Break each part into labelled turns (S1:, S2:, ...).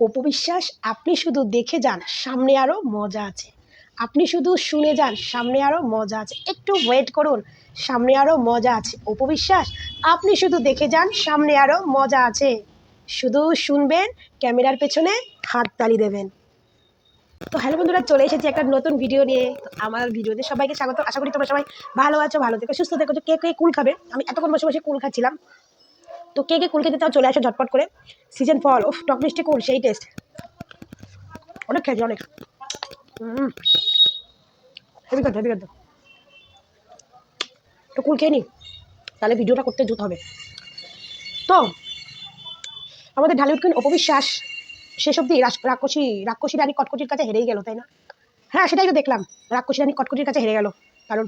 S1: অপবিশ্বাস, আপনি শুধু দেখে যান, সামনে আরও মজা আছে। আপনি শুধু শুনে যান, সামনে আরও মজা আছে। একটু ওয়েট করুন, সামনে আরও মজা আছে। অপবিশ্বাস, আপনি শুধু দেখে যান, সামনে আরও মজা আছে। শুধু শুনবেন, ক্যামেরার পেছনে হাততালি দেবেন। তো হ্যালো বন্ধুরা, চলে এসেছি একটা নতুন ভিডিও নিয়ে। আমার ভিডিওতে সবাইকে স্বাগত। আশা করি তোমরা সবাই ভালো আছো, ভালো থেকো, সুস্থ থেকো। কে কে কুল খাবে? আমি এতক্ষণ বসে বসে কুল খাচ্ছিলাম। তো কে কে কুল খেতে চলে আসো ঝটপট করে। সিজন ফল উফ, টক মিষ্টি কুল, সেই টেস্ট অনেক খেয়েছি, অনেক। হেভি কথা হেভি কথা তো কুল খেয়ে নি, তাহলে ভিডিওটা করতে জুত হবে। তো, আমাদের ঢালিউড কুইন অপবিশ্বাস, শেষ অব্দি রাক্ষসী রাক্ষসী রানী কটকটির কাছে হেরেই গেল, তাই না? হ্যাঁ সেটাই তো দেখলাম। রাক্ষসী রানী কটকটির কাছে হেরে গেল, কারণ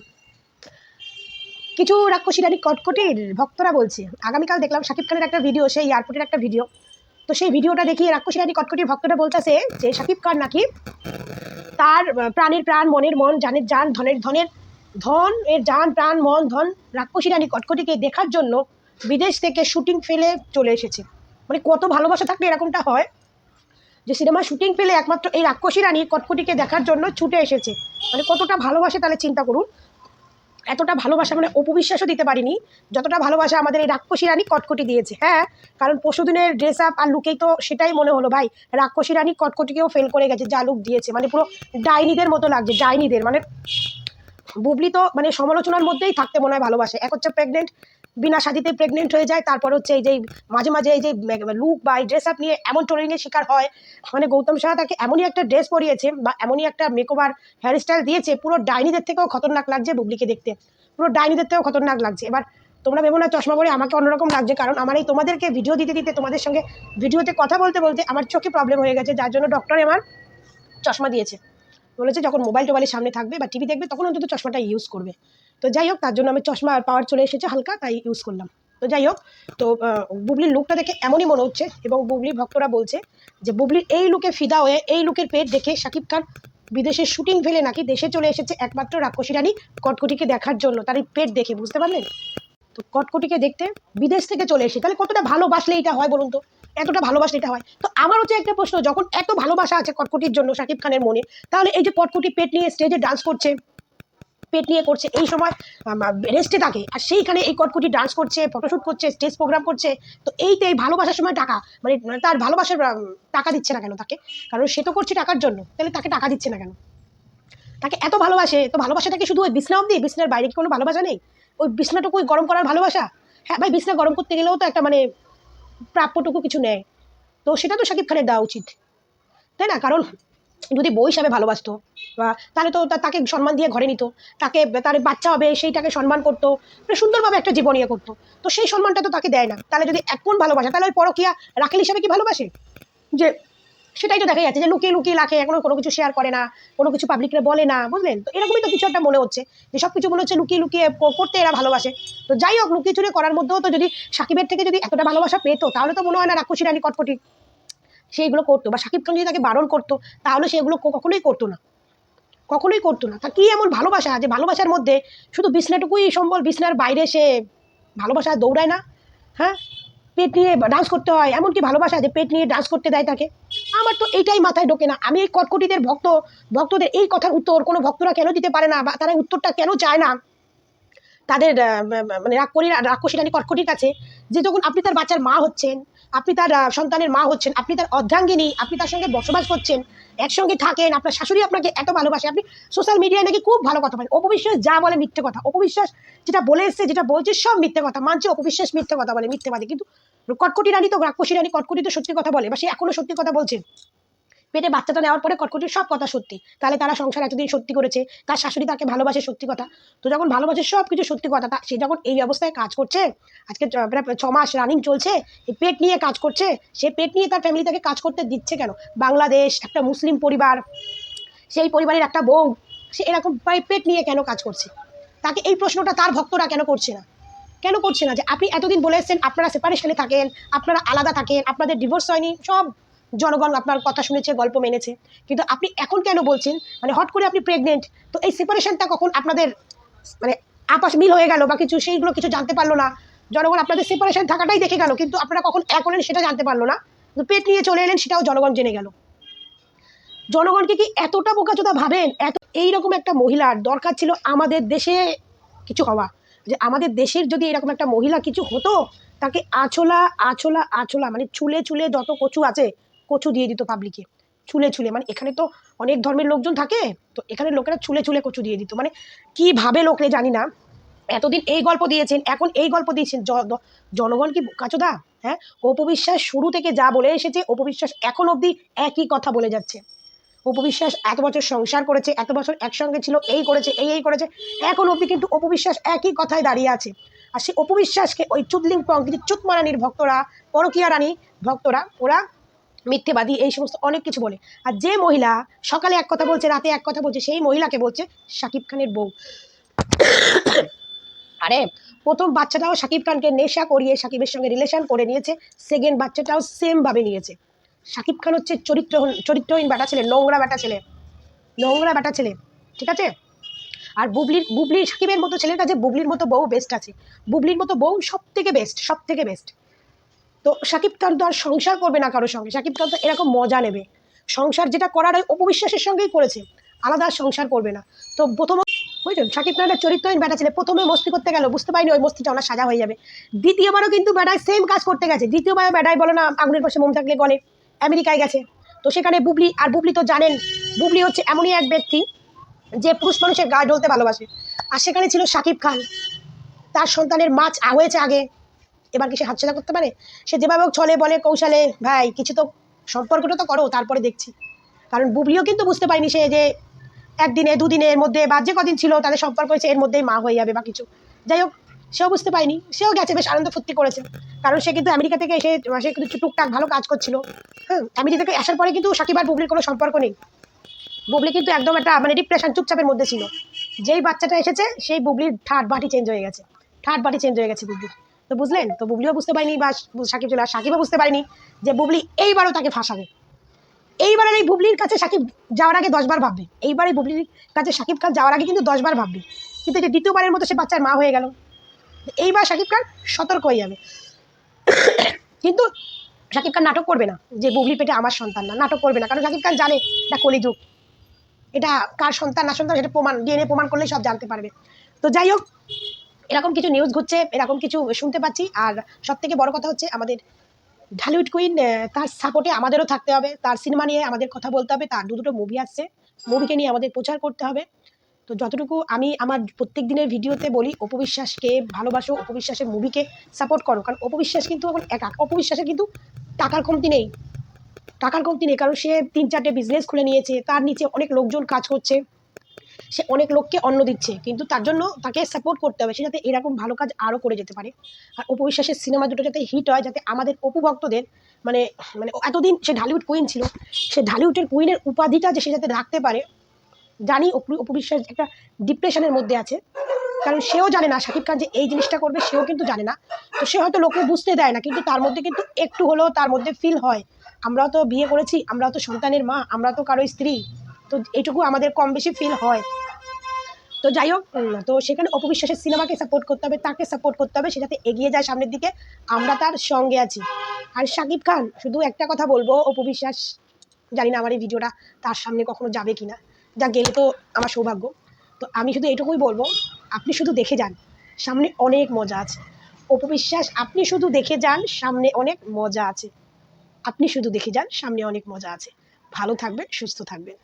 S1: কিছু রাক্ষসী রানী কটকটির ভক্তরা বলছে, আগামীকাল দেখলাম শাকিব খানের একটা ভিডিও, সেই এয়ারপোর্টের একটা ভিডিও। তো সেই ভিডিওটা দেখিয়ে রাক্ষসী রানী কটকটির ভক্তরা বলতেছে যে, শাকিব খান নাকি তার প্রাণের প্রাণ, মনের মন, জানের জান, ধনের ধনের ধন, এর জান, প্রাণ, মন, ধন রাক্ষসী রানী কটকটিকে দেখার জন্য বিদেশ থেকে শুটিং ফেলে চলে এসেছে। মানে কত ভালোবাসা থাকলে এরকমটা হয় যে সিনেমা শুটিং পেলে একমাত্র এই রাক্ষসী রানী কটকটিকে দেখার জন্য ছুটে এসেছে। মানে কতটা ভালোবাসে তাহলে চিন্তা করুন। এতটা ভালোবাসা মানে অপবিশ্বাসও দিতে পারিনি। যতটা ভালোবাসা আমাদের এই রাক্ষসী রানী কটকটি দিয়েছে হ্যাঁ? কারণ পরশুদিনের ড্রেস আপ আর লুকেই তো সেটাই মনে হলো, ভাই। রাক্ষসী রানী কটকটিকেও ফেল করে গেছে, যা লুক দিয়েছে। মানে পুরো ডাইনিদের মতো লাগছে, ডাইনিদের। মানে বুবলি তো মানে সমালোচনার মধ্যেই থাকতে মনে হয় ভালোবাসে। এক হচ্ছে প্রেগনেন্ট বিনা সাথীতে প্রেগনেন্ট হয়ে যায়, তারপর হচ্ছে এই যে মাঝে মাঝে এই যে লুক বা এই ড্রেস আপ নিয়ে এমন ট্রোলিংয়ের শিকার হয়। মানে গৌতম শাহ তাকে এমনই একটা ড্রেস পরিয়েছে বা এমনই একটা মেকওভার হেয়ার স্টাইল দিয়েছে, পুরো ডাইনিদের থেকেও খতরনাক লাগছে বুবলিকে দেখতে। পুরো ডাইনিদের থেকেও খতরনাক লাগছে। এবার তোমরা ভেবো না, চশমা পরে আমাকে অন্যরকম লাগছে, কারণ আমার এই তোমাদেরকে ভিডিও দিতে দিতে তোমাদের সঙ্গে ভিডিওতে কথা বলতে বলতে আমার চোখে প্রবলেম হয়ে গেছে। যার জন্য ডক্টর আমার চশমা দিয়েছে। বলেছে যখন মোবাইল টোবাইলের সামনে থাকবে বা টিভি দেখবে, তখন অন্তত চশমাটা ইউজ করবে। তো যাই হোক, তার জন্য আমি চশমা পাওয়ার চলে এসেছে হালকা, তাই ইউজ করলাম। তো যাই হোক, তো বুবলির লুকটা দেখে এমনই মনে হচ্ছে এবং বুবলির ভক্তরা বলছে যে, বুবলির এই লুকে ফিদা হয়ে, এই লুকের পেট দেখে শাকিব খান বিদেশের শুটিং ফেলে নাকি দেশে চলে এসেছে একমাত্র রাক্ষসী রানী কটকটিকে দেখার জন্য? তার এই পেট দেখে, বুঝতে পারলেন? তো কটকটিকে দেখতে বিদেশ থেকে চলে এসে তাহলে কতটা ভালোবাসলে এটা হয় বলুন তো? এতটা ভালোবাসলে এটা হয়। তো আমার হচ্ছে একটা প্রশ্ন, যখন এত ভালোবাসা আছে কটকটির জন্য শাকিব খানের মনে, তাহলে এই যে কটকটি পেট নিয়ে স্টেজে ডান্স করছে পেট নিয়ে করছে। এই সময় রেস্টে থাকে। আর সেইখানে এই কটকুটি ডান্স করছে ফটোশ্যুট করছে স্টেজ প্রোগ্রাম করছে। তো এইতে এই ভালোবাসার সময় টাকা মানে তার ভালোবাসার টাকা দিচ্ছে না কেন তাকে? কারণ সে তো করছে টাকার জন্য। তাহলে তাকে টাকা দিচ্ছে না কেন? তাকে এত ভালোবাসে, তো ভালোবাসাটাকে শুধু ওই বিছনা অবধি? বিছনার বাইরে কি কোনো ভালোবাসা নেই? ওই বিছনাটুকুই গরম করার ভালোবাসা? হ্যাঁ ভাই, বিছনা গরম করতে গেলেও তো একটা মানে প্রাপ্যটুকু কিছু নেয়। তো সেটা তো শাকিব খানের দেওয়া উচিত। তাই না? কারণ যদি বই হিসাবে ভালোবাসতো, বা তাহলে তো তা- তাকে সম্মান দিয়ে ঘরে নিত, তাকে, তার বাচ্চা হবে, সেইটাকে সম্মান করতো মানে সুন্দরভাবে একটা জীবন ইয়ে করতো। তো সেই সম্মানটা তো তাকে দেয় না। তাহলে যদি এখন ভালোবাসে, তাহলে ওই পরকিয়া রাখেল হিসাবে কি ভালোবাসে? যে সেটাই তো দেখা যাচ্ছে যে লুকিয়ে লুকিয়ে রাখে এখনও কোনো কিছু শেয়ার করে না, কোনো কিছু পাবলিকরে বলে না, বুঝলেন? তো এরকমই তো কিছু একটা মনে হচ্ছে, যে সব কিছু মনে হচ্ছে লুকিয়ে লুকিয়ে করতে এরা ভালোবাসে। তো যাই হোক, লুকিয়ে চুরি করার মধ্যেও তো যদি সাকিবের থেকে যদি এতটা ভালোবাসা পেতো, তাহলে তো মনে হয় না রাক্ষসী রানী কটকটি সেইগুলো করতো বা সাকিব খান যদি তাকে বারণ করতো, তাহলে সেগুলো কখনোই করতো না। কখনোই করতো না। তা কি এমন ভালোবাসা যে ভালোবাসার মধ্যে শুধু বিছনাটুকুই সম্বল, বিছনার বাইরে সে ভালোবাসা দৌড়ায় না? হ্যাঁ? পেট নিয়ে ডান্স করতে হয়। এমন কি ভালোবাসা যে পেট নিয়ে ডান্স করতে দেয় তাকে। আমার তো এইটাই মাথায় ঢোকে না। আমি এই কটকটিদের ভক্ত, ভক্তদের এই কথার উত্তর কোনো ভক্তরা কেন দিতে পারে না বা তারা উত্তরটা কেন চায় না? তাদের মানে রাগ করি রাক্ষসী রানী কটকটির কাছে যে যখন আপনি তার বাচ্চার মা হচ্ছেন আপনি তার সন্তানের মা হচ্ছেন, আপনি তার অর্ধাঙ্গিনী, আপনি তার সঙ্গে বসবাস করছেন, একসঙ্গে থাকেন, আপনার শাশুড়ি আপনাকে এত ভালোবাসে, আপনি সোশ্যাল মিডিয়ায় নাকি খুব ভালো কথা বলেন। অপবিশ্বাস যা বলে মিথ্যে কথা, অপবিশ্বাস যেটা বলে এসছে, যেটা বলছে সব মিথ্যে কথা, মানছে অপবিশ্বাস মিথ্যে কথা বলে মিথ্যে কথা কিন্তু কটকটি রানী তো, রাক্ষসী রানী কটকটি তো সত্যি কথা বলে, বা সে এখনও সত্যি কথা বলছে? পেটে বাচ্চাটা নেওয়ার পরে কটকটির সব কথা সত্যি। তাহলে তারা সংসার এতদিন সত্যি করেছে, তার শাশুড়ি তাকে ভালোবাসে সত্যি কথা। তো যখন ভালোবাসে সব কিছু সত্যি কথা সে যখন এই অবস্থায় কাজ করছে, আজকে ছ মাস রানিং চলছে পেট নিয়ে কাজ করছে, সে পেট নিয়ে তার ফ্যামিলি তাকে কাজ করতে দিচ্ছে কেন? বাংলাদেশ, একটা মুসলিম পরিবার, সেই পরিবারের একটা বউ, সে এরকম পেট নিয়ে কেন কাজ করছে? তাকে এই প্রশ্নটা তার ভক্তরা কেন করছে না? কেন করছে না যে আপনি এতদিন বলে এসেছেন, আপনারা সেপারেশনে থাকেন, আপনারা আলাদা থাকেন, আপনাদের ডিভোর্স হয়নি, সব জনগণ আপনার কথা শুনেছে, গল্প মেনেছে। কিন্তু আপনি এখন কেন বলছেন? মানে হট করে আপনি প্রেগনেন্ট তো এই সেপারেশনটা কখন আপনাদের মানে আপাস মিল হয়ে গেল বা কিছু সেইগুলো কিছু জানতে পারল না? জনগণ আপনাদের সেপারেশন থাকাটাই দেখে গেল, কিন্তু আপনারা কখন এক হলেন সেটা জানতে পারল না। তো পেট নিয়ে চলে এলেন, সেটাও জনগণ জেনে গেল। জনগণকে কি এতটা বোকাচোদা ভাবেন? এত, এইরকম একটা মহিলার দরকার ছিল আমাদের দেশে কিছু হওয়া। যে আমাদের দেশের যদি এরকম একটা মহিলা কিছু হতো, তাকে আছলা আছলা আছলা মানে চুলে চুলে যত কচু আছে কচু দিয়ে দিত পাবলিকে চুলে চুলে। মানে এখানে তো অনেক ধর্মের লোকজন থাকে, তো এখানে লোকেরা চুলে চুলে কচু দিয়ে দিত। মানে কীভাবে লোকরে জানি না। এতদিন এই গল্প দিয়েছেন, এখন এই গল্প দিয়েছেন। জনগণ কি কাচোদা হ্যাঁ? অপবিশ্বাস শুরু থেকে যা বলে এসেছে অপবিশ্বাস এখন অবধি একই কথা বলে যাচ্ছে। অপবিশ্বাস এত বছর সংসার করেছে, এত বছর একসঙ্গে ছিল, এই করেছে, এই এই করেছে। এখন অবধি কিন্তু অপবিশ্বাস একই কথায় দাঁড়িয়ে আছে। আর সেই অপবিশ্বাসকে ওই চুদলিং পং কিছু চুতমারানির ভক্তরা, পরকিয়া রানী ভক্তরা, ওরা মিথ্যেবাদী, এই সমস্ত অনেক কিছু বলে। আর যে মহিলা সকালে এক কথা বলছে, রাতে এক কথা বলছে, সেই মহিলাকে বলছে শাকিব খানের বউ। আরে, প্রথম বাচ্চাটাও শাকিব খানকে নেশা করিয়ে শাকিবের সঙ্গে রিলেশন করে নিয়েছে সেকেন্ড বাচ্চাটাও সেমভাবে নিয়েছে। শাকিব খান হচ্ছে চরিত্র, চরিত্রহীন বেটা ছেলে, নোংরা বেটা ছেলে, নোংরা বেটা ছেলে, ঠিক আছে? আর বুবলির বুবলির সাকিবের মতো ছেলের কাছে বুবলির মতো বউ বেস্ট আছে। বুবলির মতো বউ সব থেকে বেস্ট সব থেকে বেস্ট তো শাকিব খান তো আর সংসার করবে না কারোর সঙ্গে। শাকিব খান তো এরকম মজা নেবে। সংসার যেটা করার ওই অপবিশ্বাসের সঙ্গেই করেছে। আলাদা সংসার করবে না। তো প্রথম বুঝলেন? শাকিব খানের চরিত্রহীন বেটা ছেলে প্রথমে মস্তি করতে গেল, বুঝতে পারিনি ওই মস্তিটা ওনার সাজা হয়ে যাবে। দ্বিতীয়বারও কিন্তু বেটায় সেম কাজ করতে গেছে। দ্বিতীয়বার বেটায় বলো না, আগুনের পাশে মোম থাকলে গলে আমেরিকায় গেছে। তো সেখানে বুবলি, আর বুবলি তো জানেন, বুবলি হচ্ছে এমনই এক ব্যক্তি যে পুরুষ মানুষের গায়ে ঢলতে ভালোবাসে। আর সেখানে ছিল শাকিব খান। তার সন্তানের মাছ হয়েছে আগে। এবার কি সে হাতছাড়া করতে পারে? সে যেভাবে হোক ছলে বলে, কৌশলে, ভাই, কিছু তো সম্পর্কটা তো করো, তারপরে দেখছি। কারণ বুবলিও কিন্তু বুঝতে পারিনি সে যে একদিনে দুদিনের মধ্যে বা যে কদিন ছিল, তাদের সম্পর্ক হয়েছে, এর মধ্যেই মা হয়ে যাবে বা কিছু। যাই হোক, সেও বুঝতে পারিনি, সেও গেছে, বেশ আনন্দ ফুর্তি করেছে। কারণ সে কিন্তু আমেরিকা থেকে এসে, সে কিন্তু টুকটাক ভালো কাজ করছিল। হ্যাঁ আমেরিকা থেকে আসার পরে কিন্তু সাকিব আর বুবলির কোনো সম্পর্ক নেই। বুবলি কিন্তু একদম একটা মানে ডিপ্রেশন চুপচাপের মধ্যে ছিল। যেই বাচ্চাটা এসেছে, সেই বুবলির ঠাট বাটি চেঞ্জ হয়ে গেছে। ঠাট বাটি চেঞ্জ হয়ে গেছে বুবলির। তো বুঝলেন? তো বুবলিও বুঝতে পারিনি বা সাকিব চলে সাকিবও বুঝতে পারিনি যে বুবলি এইবারও তাকে ফাঁসাবে। এইবারের এই বুবলির কাছে সাকিব যাওয়ার আগে দশবার ভাববে। এইবারে বুবলির কাছে সাকিব খান যাওয়ার আগে কিন্তু দশবার ভাববে। কিন্তু যে দ্বিতীয়বারের মতো সে বাচ্চার মা হয়ে গেল। এইবার সাকিব খান সতর্ক হয়ে যাবে। কিন্তু সাকিব খান নাটক করবে না যে বুবলি পেটে আমার সন্তান না। নাটক করবে না। কারণ সাকিব খান জানে এটা কলিযুগ। এটা কার সন্তান না সন্তান সেটা প্রমাণ, ডিএনএ প্রমাণ করলেই সব জানতে পারবে। তো যাই হোক এরকম কিছু নিউজ ঘুরছে, এরকম কিছু শুনতে পাচ্ছি। আর সব থেকে বড় কথা হচ্ছে, আমাদের ঢালিউড কুইন তার সাপোর্টে আমাদেরও থাকতে হবে। তার সিনেমা নিয়ে আমাদের কথা বলতে হবে। তার দু দুটো মুভি আসছে। মুভিকে নিয়ে আমাদের প্রচার করতে হবে। তো যতটুকু আমি আমার প্রত্যেক দিনের ভিডিওতে বলি অপবিশ্বাসকে ভালোবাসো অপবিশ্বাসের মুভিকে সাপোর্ট করো। কারণ অপবিশ্বাস কিন্তু এখন একা। অপবিশ্বাসের কিন্তু টাকার কমতি নেই। টাকার কমতি নেই। কারণ সে তিন চারটে বিজনেস খুলে নিয়েছে। তার নিচে অনেক লোকজন কাজ করছে। সে অনেক লোককে অন্ন দিচ্ছে, কিন্তু তার জন্য তাকে সাপোর্ট করতে হবে, সে যাতে এরকম ভালো কাজ আরও করে যেতে পারে। আর অপবিশ্বাসের সিনেমা দুটো যাতে হিট হয়, যাতে আমাদের অপু ভক্তদের মানে মানে এতদিন সে ঢালিউড কুইন ছিল, সে ঢালিউডের কুইনের উপাধিটা যে সে যাতে রাখতে পারে, জানি অপু, অপবিশ্বাস একটা ডিপ্রেশনের মধ্যে আছে। কারণ সেও জানে না, শাকিব খান যে এই জিনিসটা করবে, সেও কিন্তু জানে না। তো সে হয়তো লোকে বুঝতে দেয় না, কিন্তু তার মধ্যে কিন্তু একটু হলেও তার মধ্যে ফিল হয়। আমরাও তো বিয়ে করেছি, আমরাও তো সন্তানের মা, আমরা তো কারও স্ত্রী। তো এইটুকু আমাদের কম বেশি ফিল হয়। তো যাই হোক তো সেখানে অপবিশ্বাসের সিনেমাকে সাপোর্ট করতে হবে, তাকে সাপোর্ট করতে হবে, সে যাতে এগিয়ে যায় সামনের দিকে। আমরা তার সঙ্গে আছি। আর শাকিব খান, শুধু একটা কথা বলব, অপবিশ্বাস, জানি না আমার এই ভিডিওটা তার সামনে কখনো যাবে কি না যা গেলে তো আমার সৌভাগ্য। তো আমি শুধু এটুকুই বলব, আপনি শুধু দেখে যান, সামনে অনেক মজা আছে। অপবিশ্বাস, আপনি শুধু দেখে যান, সামনে অনেক মজা আছে। আপনি শুধু দেখে যান, সামনে অনেক মজা আছে। ভালো থাকবেন, সুস্থ থাকবেন।